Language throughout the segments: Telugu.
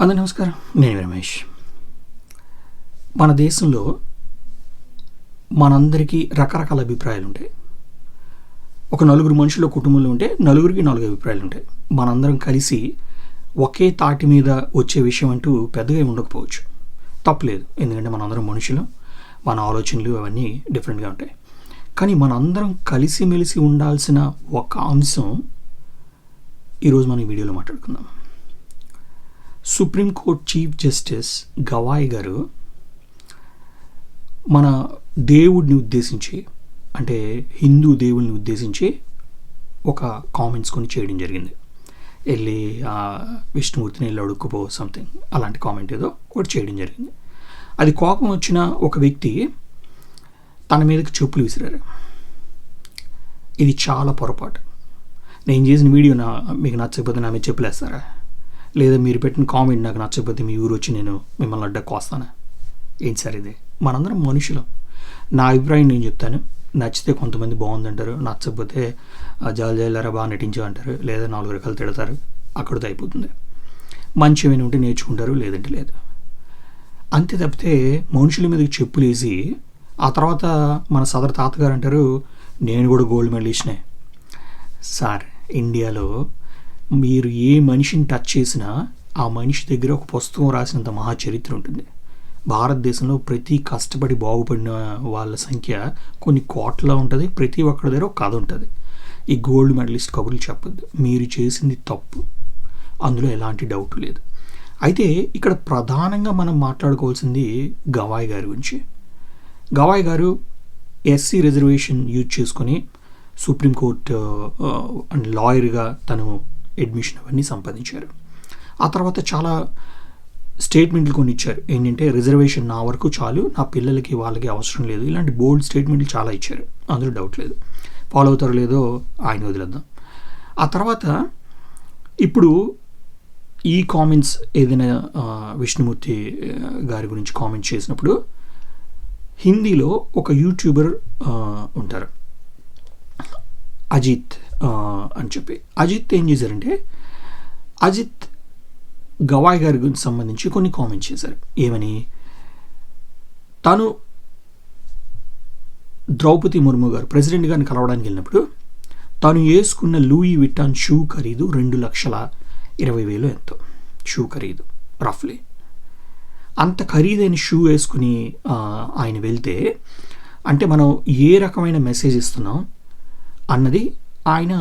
అందరి నమస్కారం. నేను రమేష్. మన దేశంలో మనందరికీ రకరకాల అభిప్రాయాలు ఉంటాయి. ఒక నలుగురు మనుషుల కుటుంబంలో ఉంటే నలుగురికి నాలుగు అభిప్రాయాలు ఉంటాయి. మనందరం కలిసి ఒకే తాటి మీద వచ్చే విషయం అంటూ పెద్దగా ఉండకపోవచ్చు. తప్పలేదు. ఎందుకంటే మనందరం మనుషులు. మన ఆలోచనలు అవన్నీ డిఫరెంట్గా ఉంటాయి. కానీ మనందరం కలిసిమెలిసి ఉండాల్సిన ఒక అంశం ఈరోజు మనం వీడియోలో మాట్లాడుకుందాం. సుప్రీంకోర్టు చీఫ్ జస్టిస్ గవాయ్ గారు మన దేవుడిని ఉద్దేశించి అంటే హిందూ దేవుడిని ఉద్దేశించి ఒక కామెంట్స్ కొన్ని చేయడం జరిగింది. వెళ్ళి విష్ణుమూర్తిని వెళ్ళి అడుక్కుపో సంథింగ్ అలాంటి కామెంట్ ఏదో ఒకటి చేయడం జరిగింది. అది కోపం వచ్చిన ఒక వ్యక్తి తన మీదకి చెప్పులు విసిరారు. ఇది చాలా పొరపాటు. నేను చేసిన వీడియో నా మీకు నచ్చకపోతే నా మీద చెప్పులేస్తారా? లేదా మీరు పెట్టిన కామెంట్ నాకు నచ్చకపోతే మీ ఊరు వచ్చి నేను మిమ్మల్ని అడ్డకు వస్తాను? ఏంటి సార్ ఇది? మనందరం మనుషులం. నా అభిప్రాయం నేను చెప్తాను. నచ్చితే కొంతమంది బాగుందంటారు నచ్చకపోతే జాలి జాయిలారా బాగా నటించు అంటారు లేదా నాలుగు రకాలు తిడతారు అక్కడితో అయిపోతుంది. మంచి ఏమైనా ఉంటే నేర్చుకుంటారు లేదంటే లేదు. అంతే తప్పితే మనుషుల మీదకి చెప్పులు వేసి ఆ తర్వాత మన సదర్ తాతగారు అంటారు నేను కూడా గోల్డ్ మెడల్ సార్ ఇండియాలో మీరు ఏ మనిషిని టచ్ చేసినా ఆ మనిషి దగ్గర ఒక పుస్తకం రాసినంత మహా చరిత్ర ఉంటుంది. భారతదేశంలో ప్రతి కష్టపడి బాగుపడిన వాళ్ళ సంఖ్య కొన్ని కోట్ల ఉంటుంది ప్రతి ఒక్కరి దగ్గర ఒక కథ ఉంటుంది. ఈ గోల్డ్ మెడలిస్ట్ కబుర్లు చెప్పద్దు. మీరు చేసింది తప్పు. అందులో ఎలాంటి డౌట్ లేదు. అయితే ఇక్కడ ప్రధానంగా మనం మాట్లాడుకోవాల్సింది గవాయ్ గారి గురించి. గవాయ్ గారు ఎస్సీ రిజర్వేషన్ యూజ్ చేసుకొని సుప్రీంకోర్టు అండ్ లాయర్గా తను అడ్మిషన్ అవన్నీ సంపాదించారు. ఆ తర్వాత చాలా స్టేట్మెంట్లు కొన్ని ఇచ్చారు ఏంటంటే రిజర్వేషన్ నా వరకు చాలు నా పిల్లలకి వాళ్ళకి అవసరం లేదు. ఇలాంటి బోల్డ్ స్టేట్మెంట్లు చాలా ఇచ్చారు. అందులో డౌట్ లేదు. ఫాలో అవుతారో లేదో ఆయన వదిలేద్దాం. ఆ తర్వాత ఇప్పుడు ఈ కామెంట్స్ ఏదైనా విష్ణుమూర్తి గారి గురించి కామెంట్ చేసినప్పుడు హిందీలో ఒక యూట్యూబర్ ఉంటారు. అజిత్ అని చెప్పి. అజిత్ ఏం చేశారంటే అజిత్ గవాయ్ గారి గురించి సంబంధించి కొన్ని కామెంట్స్ చేశారు. ఏమని? తను ద్రౌపది ముర్ము గారు ప్రెసిడెంట్ గారిని కలవడానికి వెళ్ళినప్పుడు తను వేసుకున్న లూయి విట్టాన్ షూ ఖరీదు రెండు లక్షల ఇరవై వేలు ఎంతో. షూ ఖరీదు రఫ్లీ అంత ఖరీదైన షూ వేసుకుని ఆయన వెళ్తే అంటే మనం ఏ రకమైన మెసేజ్ ఇస్తున్నాం? అన్నది ఆయన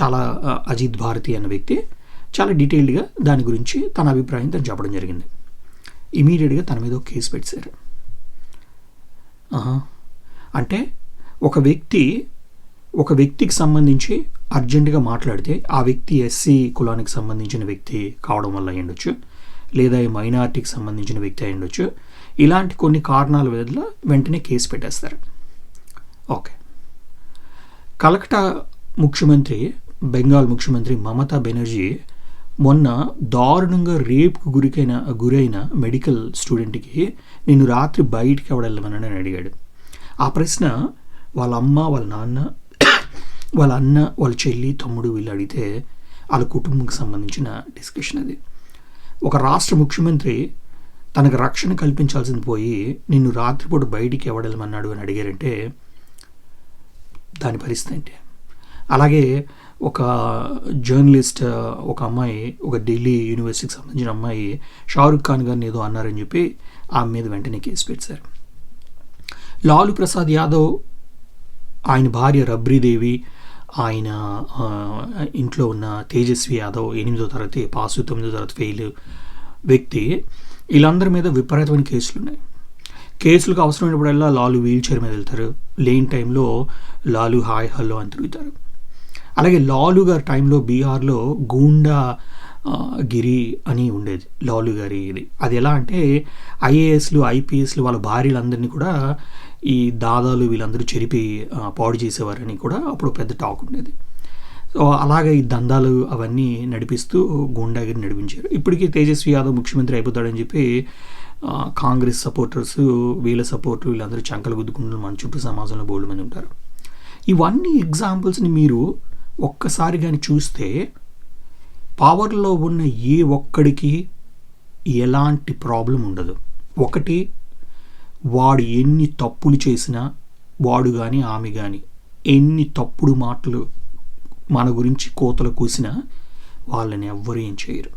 చాలా అజిత్ భారతి అన్న వ్యక్తి చాలా డీటెయిల్డ్గా దాని గురించి తన అభిప్రాయం తను చెప్పడం జరిగింది. ఇమీడియట్గా తన మీద ఒక కేసు పెట్టారు. అంటే ఒక వ్యక్తి ఒక వ్యక్తికి సంబంధించి అర్జెంటుగా మాట్లాడితే ఆ వ్యక్తి ఎస్సీ కులానికి సంబంధించిన వ్యక్తి కావడం వల్ల అయ్యుండొచ్చు లేదా ఈ మైనార్టీకి సంబంధించిన వ్యక్తి అయ్యుండొచ్చు ఇలాంటి కొన్ని కారణాల వల్ల వెంటనే కేసు పెట్టేస్తారు. ఓకే. కలకటా ముఖ్యమంత్రి బెంగాల్ ముఖ్యమంత్రి మమతా బెనర్జీ మొన్న దారుణంగా రేప్కు గురికైన గురైన మెడికల్ స్టూడెంట్కి నేను రాత్రి బయటికి ఎవడెళ్ళమని అడిగాడు. ఆ ప్రశ్న వాళ్ళ అమ్మ వాళ్ళ నాన్న వాళ్ళ అన్న వాళ్ళ చెల్లి తమ్ముడు వీళ్ళు అడిగితే వాళ్ళ కుటుంబంకి సంబంధించిన డిస్కషన్ అది. ఒక రాష్ట్ర ముఖ్యమంత్రి తనకు రక్షణ కల్పించాల్సింది పోయి నిన్ను రాత్రిపూట బయటికి ఎవడెళ్ళమన్నాడు అని అడిగారంటే దాని పరిస్థితి ఏంటి? అలాగే ఒక జర్నలిస్ట్ ఒక అమ్మాయి ఒక ఢిల్లీ యూనివర్సిటీకి సంబంధించిన అమ్మాయి షారుఖ్ ఖాన్ గారిని ఏదో అన్నారని చెప్పి ఆమె మీద వెంటనే కేసు పెట్టారు. లాలు ప్రసాద్ యాదవ్ ఆయన భార్య రబ్రీదేవి ఆయన ఇంట్లో ఉన్న తేజస్వి యాదవ్ ఎనిమిదో తరగతి పాసు తొమ్మిదో తరగతి ఫెయిల్ వ్యక్తి వీళ్ళందరి మీద విపరీతమైన కేసులు ఉన్నాయి కేసులకు అవసరమైనప్పుడల్లా లాలు వీల్ చైర్ మీద వెళ్తారు. లేని టైంలో లాలు హాయ్ హలో అని తిరుగుతారు. అలాగే లాలు గారి టైంలో బీహార్లో గూండా గిరి అని ఉండేది. లాలు గారి ఇది. అది ఎలా అంటే ఐఏఎస్లు ఐపీఎస్లు వాళ్ళ భార్యలందరినీ కూడా ఈ దాదాలు వీళ్ళందరూ చెరిపి పాడు చేసేవారని కూడా అప్పుడు పెద్ద టాక్ ఉండేది. సో అలాగే ఈ దందాలు అవన్నీ నడిపిస్తూ గూండాగిరి నడిపించారు. ఇప్పటికీ తేజస్వి యాదవ్ ముఖ్యమంత్రి అయిపోతాడని చెప్పి కాంగ్రెస్ సపోర్టర్స్ వీళ్ళ సపోర్టర్ వీళ్ళందరూ చంకలు గుద్దుకుంటున్న మన చుట్టూ సమాజంలో బోల్డ్ మంది ఉంటారు. ఇవన్నీ ఎగ్జాంపుల్స్ని మీరు ఒక్కసారి కానీ చూస్తే పవర్లో ఉన్న ఏ ఒక్కడికి ఎలాంటి ప్రాబ్లం ఉండదు. ఒకటి వాడు ఎన్ని తప్పులు చేసినా వాడు కానీ ఆమె కానీ ఎన్ని తప్పుడు మాటలు మన గురించి కోతలు కూసినా వాళ్ళని ఎవ్వరు ఏం చేయరు.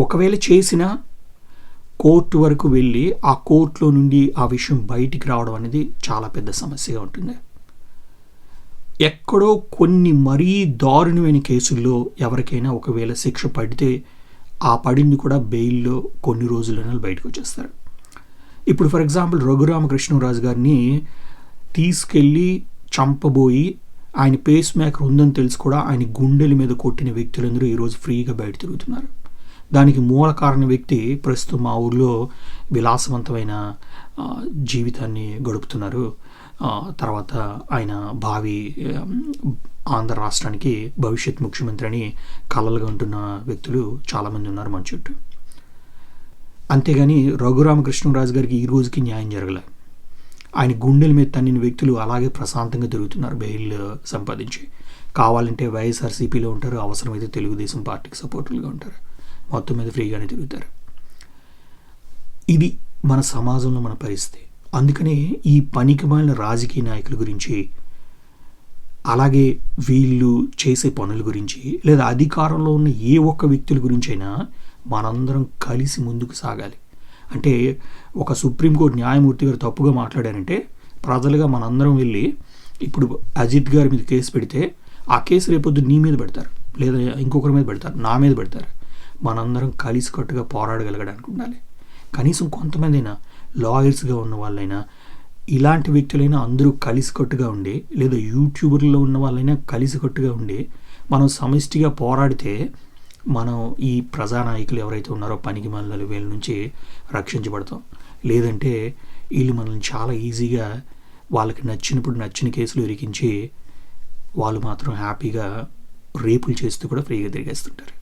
ఒకవేళ చేసినా కోర్టు వరకు వెళ్ళి ఆ కోర్టులో నుండి ఆ విషయం బయటికి రావడం అనేది చాలా పెద్ద సమస్యగా ఉంటుంది. ఎక్కడో కొన్ని మరీ దారుణమైన కేసుల్లో ఎవరికైనా ఒకవేళ శిక్ష పడితే ఆ పడింది కూడా బెయిల్లో కొన్ని రోజులైనా బయటకు వచ్చేస్తారు. ఇప్పుడు ఫర్ ఎగ్జాంపుల్ రఘురామకృష్ణరాజు గారిని తీసుకెళ్ళి చంపబోయి ఆయన పేస్ మేకర్ ఉందని తెలిసి కూడా ఆయన గుండెల మీద కొట్టిన వ్యక్తులందరూ ఈరోజు ఫ్రీగా బయట తిరుగుతున్నారు. దానికి మూల కారణ వ్యక్తి ప్రస్తుతం మా ఊర్లో విలాసవంతమైన జీవితాన్ని గడుపుతున్నారు. తర్వాత ఆయన భావి ఆంధ్ర రాష్ట్రానికి భవిష్యత్ ముఖ్యమంత్రి అని కలలుగా ఉంటున్న వ్యక్తులు చాలామంది ఉన్నారు మన చుట్టూ. అంతేగాని రఘురామకృష్ణరాజు గారికి ఈ రోజుకి న్యాయం జరగలే. ఆయన గుండెల మీద తన్నిన వ్యక్తులు అలాగే ప్రశాంతంగా తిరుగుతున్నారు బెయిల్ సంపాదించి. కావాలంటే వైఎస్ఆర్సీపీలో ఉంటారు అవసరమైతే తెలుగుదేశం పార్టీకి సపోర్టర్లుగా ఉంటారు. మొత్తం మీద ఫ్రీగానే తిరుగుతారు. ఇది మన సమాజంలో మన పరిస్థితి. అందుకనే ఈ పనికిమాలిన రాజకీయ నాయకుల గురించి అలాగే వీళ్ళు చేసే పనుల గురించి లేదా అధికారంలో ఉన్న ఏ ఒక్క వ్యక్తుల గురించైనా మనందరం కలిసి ముందుకు సాగాలి. అంటే ఒక సుప్రీంకోర్టు న్యాయమూర్తి గారు తప్పుగా మాట్లాడారంటే ప్రజలుగా మనందరం వెళ్ళి ఇప్పుడు అజిత్ గారి మీద కేసు పెడితే ఆ కేసు రేపొద్దు నీ మీద పెడతారు. లేదా ఇంకొకరి మీద పెడతారు. నా మీద పెడతారు. మనందరం కలిసికట్టుగా పోరాడగలగడానికి ఉండాలి. కనీసం కొంతమంది అయినా లాయర్స్గా ఉన్న వాళ్ళైనా ఇలాంటి వ్యక్తులైనా అందరూ కలిసికట్టుగా ఉండి లేదా యూట్యూబర్లో ఉన్న వాళ్ళైనా కలిసికట్టుగా ఉండి మనం సమిష్టిగా పోరాడితే మనం ఈ ప్రజానాయకులు ఎవరైతే ఉన్నారో పనికి మల్లలు వీళ్ళ నుంచి రక్షించబడతాం. లేదంటే వీళ్ళు మనల్ని చాలా ఈజీగా వాళ్ళకి నచ్చినప్పుడు నచ్చిన కేసులు ఇరికించి వాళ్ళు మాత్రం హ్యాపీగా రేపులు చేస్తూ కూడా ఫ్రీగా తిరిగేస్తుంటారు.